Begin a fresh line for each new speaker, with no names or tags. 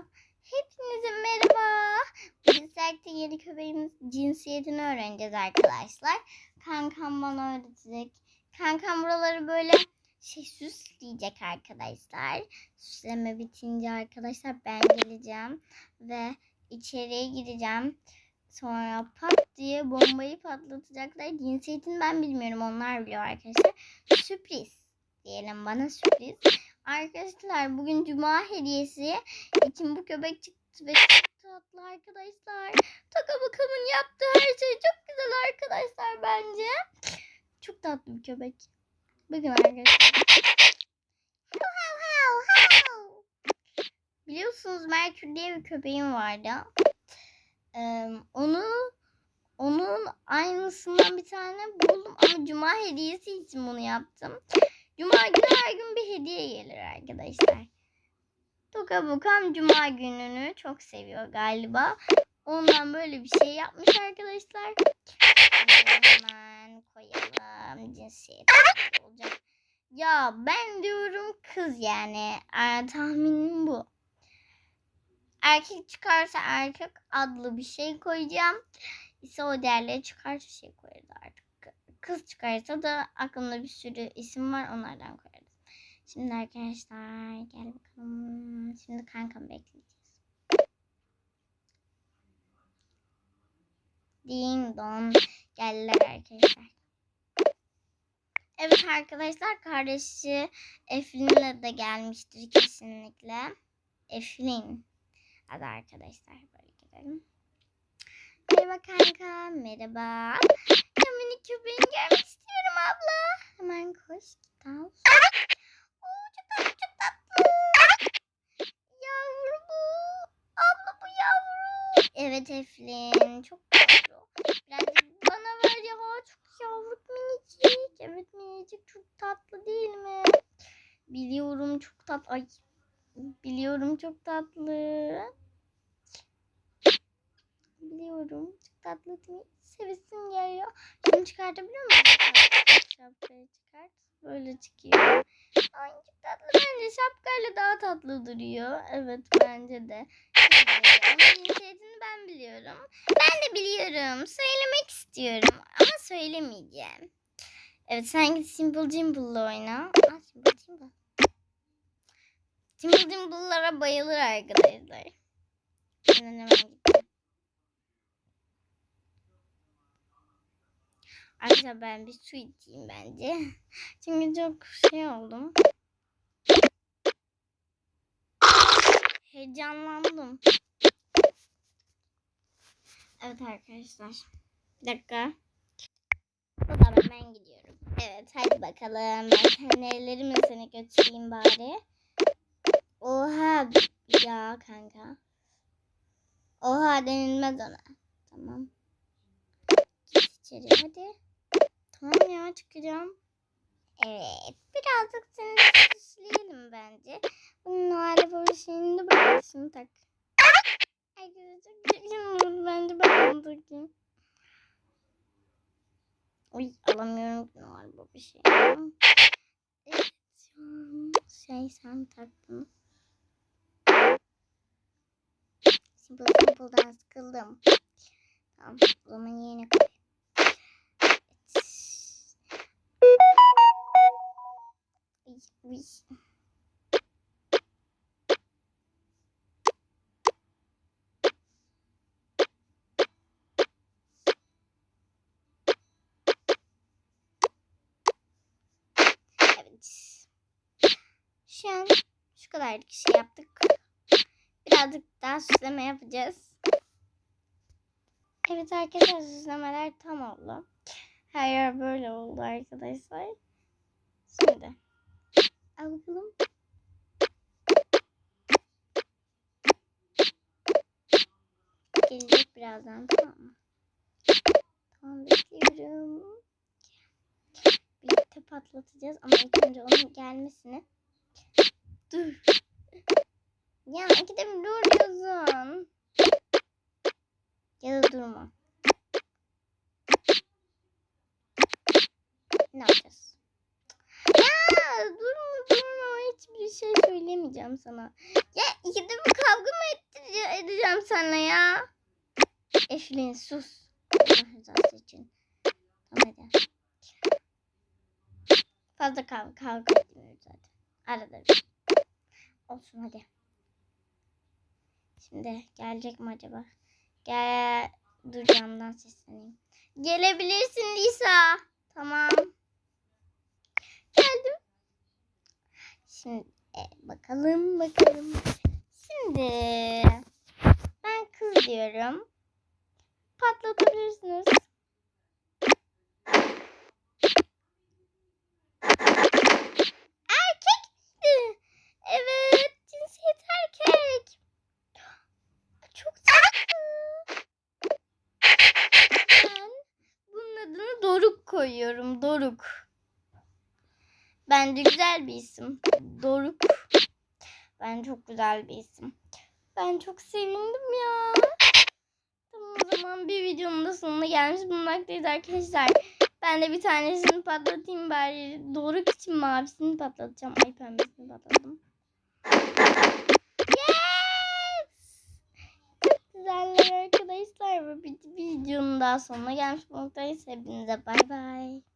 Merhaba. Hepinize merhaba. Bugün sizlerle yeni köpeğimiz cinsiyetini öğreneceğiz arkadaşlar. Kankam bana öğretecek. Kankam buraları böyle şey süsleyecek arkadaşlar. Süsleme bitince arkadaşlar ben geleceğim ve içeriye gireceğim. Sonra pat diye bombayı patlatacaklar. Cinsiyetini ben bilmiyorum. Onlar biliyor arkadaşlar. Sürpriz diyelim bana sürpriz. Arkadaşlar bugün cuma hediyesi için bu köpek çıktı ve çok tatlı arkadaşlar. Taka bakamın yaptığı her şey çok güzel arkadaşlar bence. Çok tatlı bir köpek. Bakın arkadaşlar. Biliyorsunuz Merkür diye bir köpeğim vardı. Ee, onu onun aynısından bir tane buldum ama cuma hediyesi için bunu yaptım. Cuma günü her gün bir hediye gelir arkadaşlar. Toka Bukam Cuma gününü çok seviyor galiba. Ondan böyle bir şey yapmış arkadaşlar. Hemen koyalım. Cinsiyet olacak. Ya ben diyorum kız yani. Ee, tahminim bu. Erkek çıkarsa erkek adlı bir şey koyacağım. İse o değerleri çıkarsa şey koyarız artık. Kız çıkarsa da aklımda bir sürü isim var onlardan koyarız. Şimdi arkadaşlar gel bakalım. Şimdi kankam bekleyeceğiz. Ding dong geldiler arkadaşlar. Evet arkadaşlar kardeşi Eflin'le de gelmiştir kesinlikle. Eflin adı arkadaşlar böyle gidelim. Merhaba kanka merhaba. Köpeğini görmek istiyorum abla. Hemen koş git al. Oo, çok tatlı çok tatlı. Yavru bu. Abla bu yavru. Evet Eflin çok tatlı. Birazcık bana ver ya. Çok yavru minicik. Evet minicik çok tatlı değil mi? Biliyorum çok tatlı. Ay. Biliyorum çok tatlı. Biliyorum. Çok tatlı değil? Sevesim geliyor. Şunu çıkartabiliyor muyum? Çıkart. Böyle çıkıyor. Ay tatlı. Bence şapkayla daha tatlı duruyor. Evet bence de. Cinsiyetini ben biliyorum. Ben de biliyorum. Söylemek istiyorum. Ama söylemeyeceğim. Evet sen git Simple Jimble'la oyna. Aa Simple Jimble. Simple Jimble'lara bayılır arkadaşlar. Hemen hemen gittim. Arkadaşlar ben bir su içeyim bence. Çünkü çok şey oldum. Heyecanlandım. Evet arkadaşlar. Bir dakika. O zaman ben gidiyorum. Evet hadi bakalım. Ben kendi ellerimle seni götüreyim bari. Oha ya kanka. Oha denilmez ona. Tamam. Git içeri hadi. Tamam ya çıkacağım. Evet. Birazcık seni süsleyelim bence. Bunun hali böyle şeyini de şunu tak. Arkadaşlar güzel olur bence ben bunu takayım. Uy alamıyorum bu bir şey. Evet. Şey sen taktın. Simple Simple'dan sıkıldım. Tamam o zaman yeni Uy. Evet. Şu an şu kadar şey yaptık. Birazcık daha süsleme yapacağız. Evet arkadaşlar süslemeler tam oldu. Her yer böyle oldu arkadaşlar. Şimdi al bakalım. Gelecek birazdan tamam mı? Tamam bekliyorum. Birlikte patlatacağız ama ilk önce onun gelmesini. Dur. Ya ikide bir dur diyorsun. Ya da durma. Ne yapacağız? Söylemeyeceğim sana. Ya ikide bir kavga mı sana ya. Eflin sus. Allah için. Tamam hadi. Fazla kavga, kavga etmiyoruz zaten. Arada bir. Olsun hadi. Şimdi gelecek mi acaba? Gel. Dur camdan sesleneyim. Gelebilirsin Lisa. Tamam. Geldim. Şimdi bakalım bakalım. Şimdi ben kız diyorum. Patlatabilirsiniz. Erkekti. Evet, cinsiyet erkek. Çok tatlı. Ben bunun adını Doruk koyuyorum. Doruk. Bence güzel bir isim. Doruk. Ben çok güzel bir isim. Ben çok sevindim ya. Tamam o zaman bir videonun da sonuna gelmiş bulunmaktayız arkadaşlar. Ben de bir tanesini patlatayım bari. Doruk için mavisini patlatacağım. Ay pembesini patladım. Yes! Çok güzeller arkadaşlar. Bir, bir videonun daha sonuna gelmiş bulunmaktayız. Hepinize bay bay.